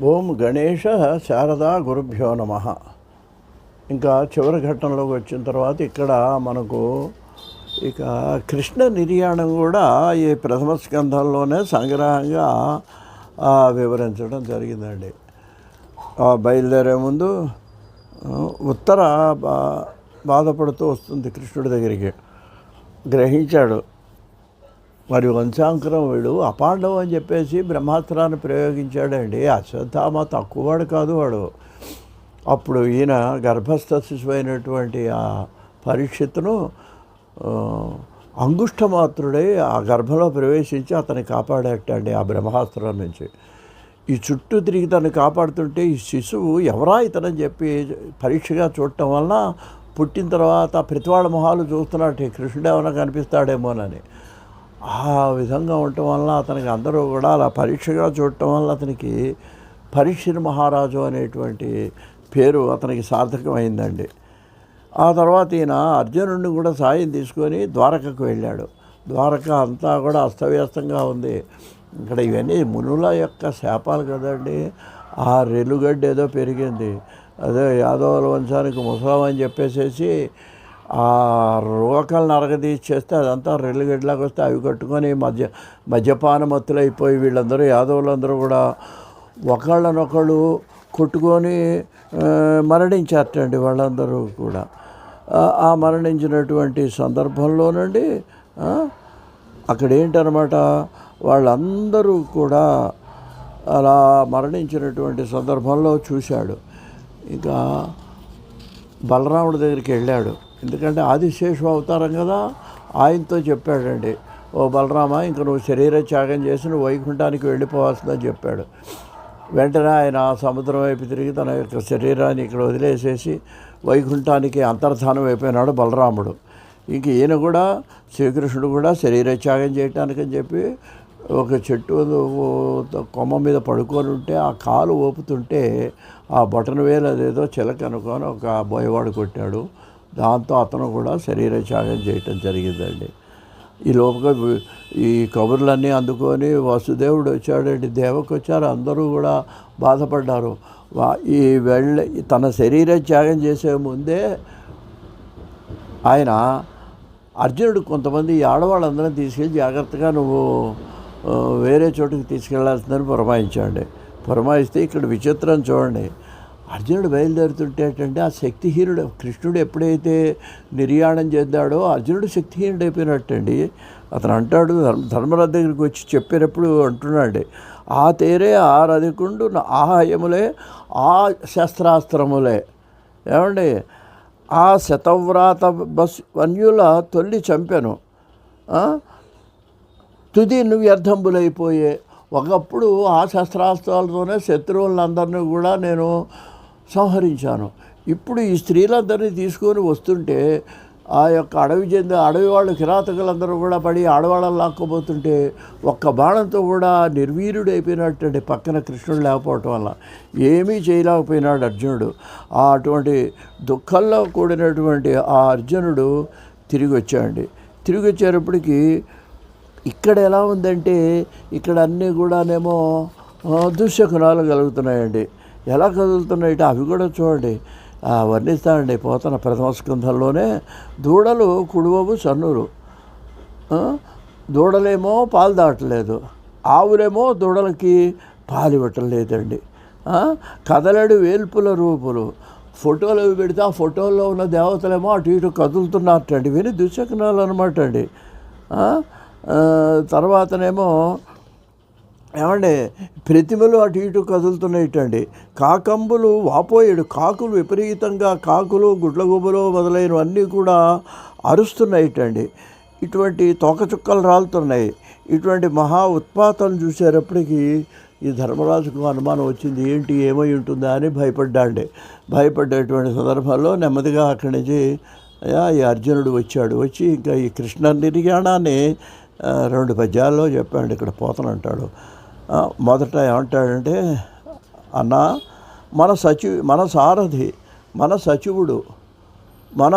ఓం గణేష శారదా గురుభ్యో నమ. ఇంకా చివరి ఘట్టంలోకి వచ్చిన తర్వాత ఇక్కడ మనకు ఇక కృష్ణ నిర్యాణం కూడా ఈ ప్రథమ స్కంధంలోనే సంగ్రహంగా వివరించడం జరిగిందండి. బయలుదేరే ముందు ఉత్తర బా బాధపడుతూ వస్తుంది కృష్ణుడి దగ్గరికి. గ్రహించాడు. మరి వంశాంకరం వీడు అపాండవం అని చెప్పేసి బ్రహ్మాస్త్రాన్ని ప్రయోగించాడండి. అశ్వత్థామ తక్కువవాడు కాదు వాడు. అప్పుడు ఈయన గర్భస్థ శిశువు అయినటువంటి ఆ పరీక్షిత్తును ఆ, అంగుష్టమాత్రుడై ఆ గర్భంలో ప్రవేశించి అతన్ని కాపాడేటండి ఆ బ్రహ్మాస్త్రం నుంచి. ఈ చుట్టూ తిరిగి తను కాపాడుతుంటే ఈ శిశువు ఎవరా ఇతనని చెప్పి పరీక్షగా చూడటం వలన పుట్టిన తర్వాత ప్రతివాళ్ళ మొహాలు చూస్తున్నట్టు కృష్ణుడు ఏమైనా కనిపిస్తాడేమోనని. ఆ విధంగా ఉండటం వల్ల అతనికి అందరూ కూడా అలా పరీక్షగా చూడటం వల్ల అతనికి పరీక్ష మహారాజు అనేటువంటి పేరు అతనికి సార్థకమైందండి. ఆ తర్వాత ఈయన అర్జునుడిని కూడా సాయం తీసుకొని ద్వారకకు వెళ్ళాడు. ద్వారక అంతా కూడా అస్తవ్యస్తంగా ఉంది. ఇక్కడ ఇవన్నీ మునుల యొక్క శాపాలు కదండి. ఆ రెలుగడ్డ ఏదో పెరిగింది. అదే యాదవుల వంశానికి ముసలం అని చెప్పేసేసి ఆ రోకల్ని అరగదీసేస్తే అదంతా రెల్లుగడ్డలాగా వస్తే అవి కట్టుకొని మద్య మద్యపాన మత్తులైపోయి వీళ్ళందరూ యాదవులందరూ కూడా ఒకళ్ళనొకళ్ళు కొట్టుకొని మరణించారటండి వాళ్ళందరూ కూడా. ఆ- మరణించినటువంటి సందర్భంలోనండి అక్కడ ఏంటనమాట వాళ్ళందరూ కూడా అలా మరణించినటువంటి సందర్భంలో చూశాడు. ఇంకా బలరాముడి దగ్గరికి వెళ్ళాడు. ఎందుకంటే ఆదిశేషు అవతారం కదా ఆయనతో చెప్పాడండి ఓ బలరామ ఇంక నువ్వు శరీర త్యాగం చేసి నువ్వు వైకుంఠానికి వెళ్ళిపోవాల్సిందని చెప్పాడు. వెంటనే ఆయన సముద్రం వైపు తిరిగి తన యొక్క శరీరాన్ని ఇక్కడ వదిలేసేసి వైకుంఠానికి అంతర్ధానం అయిపోయినాడు బలరాముడు. ఇంక ఈయన కూడా శ్రీకృష్ణుడు కూడా శరీర త్యాగం చేయటానికని చెప్పి ఒక చెట్టు కొమ్మ మీద పడుకొని ఉంటే ఆ కాలు ఓపుతుంటే ఆ బటన్ వేలు అదేదో చిలక అనుకొని ఒక బోయవాడు కొట్టాడు. దాంతో అతను కూడా శరీర త్యాగం చేయటం జరిగిందండి. ఈ లోపల ఈ కబుర్లన్నీ అందుకొని వసుదేవుడు వచ్చాడండి. దేవకు వచ్చారు. అందరూ కూడా బాధపడ్డారు. ఈ వెళ్ళ తన శరీర త్యాగం చేసే ముందే ఆయన అర్జునుడు కొంతమంది ఈ ఆడవాళ్ళందరినీ తీసుకెళ్ళి జాగ్రత్తగా నువ్వు వేరే చోటుకి తీసుకెళ్ళాల్సిందని పురమాయించండి పురమాయిస్తే ఇక్కడ విచిత్రం చూడండి. అర్జునుడు బయలుదేరుతుంటేటంటే ఆ శక్తిహీనుడు కృష్ణుడు ఎప్పుడైతే నిర్యాణం చేద్దాడో అర్జునుడు శక్తిహీనుడు అయిపోయినట్టండి అతను అంటాడు ధర్మ ధర్మరాజు దగ్గరికి వచ్చి చెప్పినప్పుడు అంటున్నాడు ఆ తేరే ఆ రధికుండు ఆ ఆహాయములే ఆ శస్త్రాస్త్రములే. ఏమండి? ఆ శతవ్రాత బస్ వన్యుల తొల్లి చంపాను తుది తుది వ్యర్థంబులైపోయే ఒకప్పుడు ఆ శస్త్రాస్త్రాలతోనే శత్రువులందరినీ కూడా నేను సంహరించాను. ఇప్పుడు ఈ స్త్రీలందరినీ తీసుకొని వస్తుంటే ఆ యొక్క అడవి చెంది అడవి వాళ్ళు కిరాతకులందరూ కూడా పడి ఆడవాళ్ళని లాక్కపోతుంటే ఒక్క బాణంతో కూడా నిర్వీర్యుడు అయిపోయినట్టండి పక్కన కృష్ణుడు లేకపోవటం వల్ల ఏమీ చేయలేకపోయినాడు అర్జునుడు. ఆ అటువంటి దుఃఖంలో కూడినటువంటి ఆ అర్జునుడు తిరిగి వచ్చాడండి తిరిగి వచ్చేటప్పటికి ఇక్కడ ఎలా ఉందంటే ఇక్కడ అన్నీ కూడానేమో దుశ్శకునాలు కలుగుతున్నాయండి. ఎలా కదులుతున్నాయి అవి కూడా చూడండి. వర్ణిస్తానండి పోతున్న ప్రథమ స్కంధంలోనే దూడలు కుడువవు సన్నూరు దూడలేమో పాలు దాటలేదు. ఆవులేమో దూడలకి పాలు ఇవ్వటం లేదండి. కదలడు వేల్పుల రూపులు. ఫోటోలు అవి పెడితే ఆ ఫోటోల్లో ఉన్న దేవతలేమో అటు ఇటు కదులుతున్నట్టండి విని దుశ్శకనాలు అనమాట అండి తర్వాతనేమో ఏమండి ప్రతిమలు అటు ఇటు కదులుతున్నాయిటండి. కాకంబులు వాపోయాడు కాకులు విపరీతంగా కాకులు గుడ్లగుబ్బలు మొదలైనవన్నీ కూడా అరుస్తున్నాయిటండి. ఇటువంటి తోకచుక్కలు రాలుతున్నాయి. ఇటువంటి మహా ఉత్పాతం చూసేటప్పటికీ ఈ ధర్మరాజుకు అనుమానం వచ్చింది ఏంటి ఏమై ఉంటుందా అని భయపడ్డాండి. భయపడ్డేటువంటి సందర్భాల్లో నెమ్మదిగా అక్కడి నుంచి ఈ అర్జునుడు వచ్చాడు. వచ్చి ఇంకా ఈ కృష్ణ నిర్యాణాన్ని రెండు పద్యాల్లో చెప్పాడు ఇక్కడ పోతనంటాడు. మొదట ఏమంటాడంటే అన్న మన సచి మన సారథి మన సచివుడు మన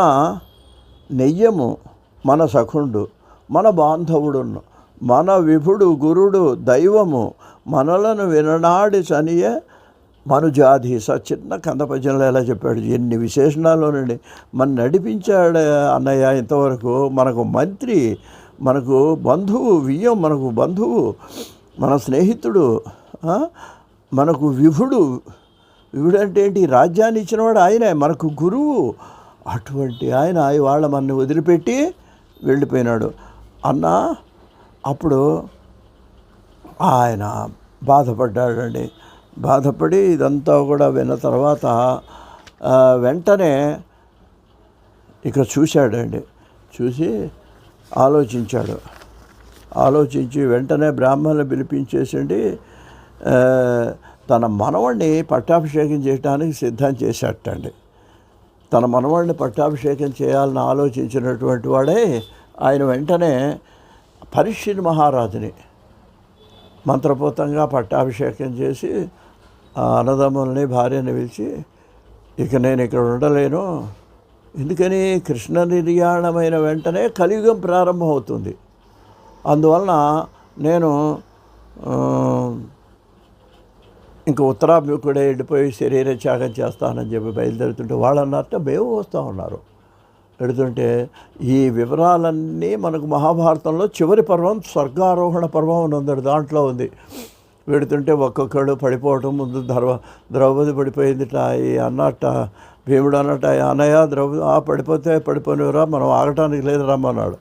నెయ్యము మన సఖుండు మన బాంధవుడును మన విభుడు గురుడు దైవము మనలను విననాడి చనియే స చిన్న కంద పద్యంలో ఎలా చెప్పాడు? ఎన్ని విశేషణాల్లోనండి. మన నడిపించాడు అన్నయ్య ఇంతవరకు మనకు మంత్రి మనకు బంధువు వియ్యం మనకు బంధువు మన స్నేహితుడు మనకు విభుడు. విభుడు అంటే ఏంటి? రాజ్యాన్ని ఇచ్చినవాడు ఆయనే మనకు గురువు. అటువంటి ఆయన ఇవాళ మనని వదిలిపెట్టి వెళ్ళిపోయినాడు. అన్న అప్పుడు ఆయన బాధపడ్డాడండి. బాధపడి ఇదంతా కూడా విన్న తర్వాత వెంటనే ఇక చూశాడండి. చూసి ఆలోచించాడు. ఆలోచించి వెంటనే బ్రాహ్మణులు పిలిపించేసండి తన మనవణ్ణి పట్టాభిషేకం చేయడానికి సిద్ధం చేసేటండి తన మనవాడిని పట్టాభిషేకం చేయాలని ఆలోచించినటువంటి వాడే ఆయన వెంటనే పరీక్షిత్ మహారాజుని మంత్రపూతంగా పట్టాభిషేకం చేసి ఆ అన్నదమ్ముల్ని భార్యని పిలిచి ఇక నేను ఇక్కడ ఉండలేను. ఎందుకని కృష్ణ నిర్యాణమైన వెంటనే కలియుగం ప్రారంభమవుతుంది. అందువలన నేను ఇంక ఉత్తరాభిముఖుడే వెళ్ళిపోయి శరీర త్యాగం చేస్తానని చెప్పి బయలుదేరుతుంటే వాళ్ళు అన్నట్టు మేము వస్తూ ఉన్నారు. పెడుతుంటే ఈ వివరాలన్నీ మనకు మహాభారతంలో చివరి పర్వం స్వర్గారోహణ పర్వం అని ఉంది దాంట్లో ఉంది. పెడుతుంటే ఒక్కొక్కడు పడిపోవటం ముందు ద్రవ ద్రౌపది పడిపోయిందిట ఈ అన్నట్ట భీముడు అన్నట్ట అన్నయ్య ద్రౌపది ఆ పడిపోతే పడిపోయినరా మనం ఆగటానికి లేదు రమ్మన్నాడు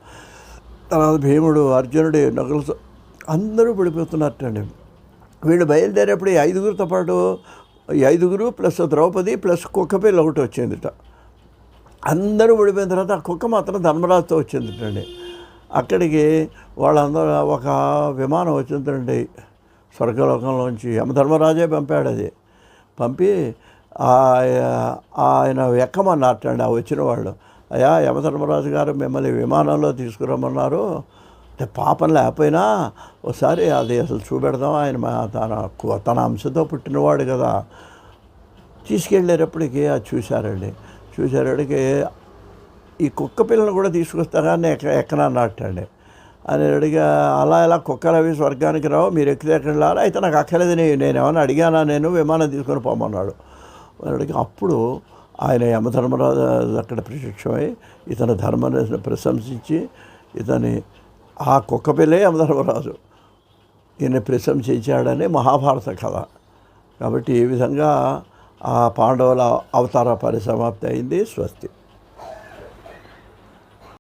తర్వాత భీముడు అర్జునుడు నకులు అందరూ పడిపోతున్నట్టండి వీళ్ళు బయలుదేరేప్పుడు ఈ ఐదుగురితో పాటు ఈ ఐదుగురు ప్లస్ ద్రౌపది ప్లస్ కుక్క పిల్ల ఒకటి వచ్చిందిట. అందరూ పడిపోయిన తర్వాత ఆ కుక్క మాత్రం ధర్మరాజుతో వచ్చిందిటండి. అక్కడికి వాళ్ళందరూ ఒక విమానం వచ్చిందండి. స్వర్గలోకంలోంచి యమధర్మరాజే పంపాడు అది. పంపి ఆ- ఆయన ఎక్కమన్నట్టండి ఆ వచ్చిన వాళ్ళు. అయ్యా యమధర్మరాజు గారు మిమ్మల్ని విమానంలో తీసుకురమ్మన్నారు. అంటే పాపం లేకపోయినా ఒకసారి అది అసలు చూపెడదాం. ఆయన మా తన తన అంశతో పుట్టినవాడు కదా. తీసుకెళ్ళేటప్పటికి అది చూశారండి. చూసేటప్పటికి ఈ కుక్క పిల్లని కూడా తీసుకొస్తారా అని ఎక్క ఎక్కనన్నట్టండి అని అడిగా అలా ఇలా కుక్కలు అవి స్వర్గానికి రావు మీరు ఎక్కితే ఎక్కడ రారా? అయితే నాకు అక్కర్లేదు నేను ఏమైనా అడిగానా? నేను విమానం తీసుకొని పోమన్నాడు. అని అడిగి అప్పుడు ఆయన యమధర్మరాజు అక్కడ ప్రత్యక్షమై ఇతని ధర్మాన్ని ప్రశంసించి ఇతని ఆ కుక్క పిల్లే యమధర్మరాజు. ఈయన ప్రశంసించాడని మహాభారత కథ. కాబట్టి ఈ విధంగా ఆ పాండవుల అవతార పరిసమాప్తి అయింది. స్వస్తి.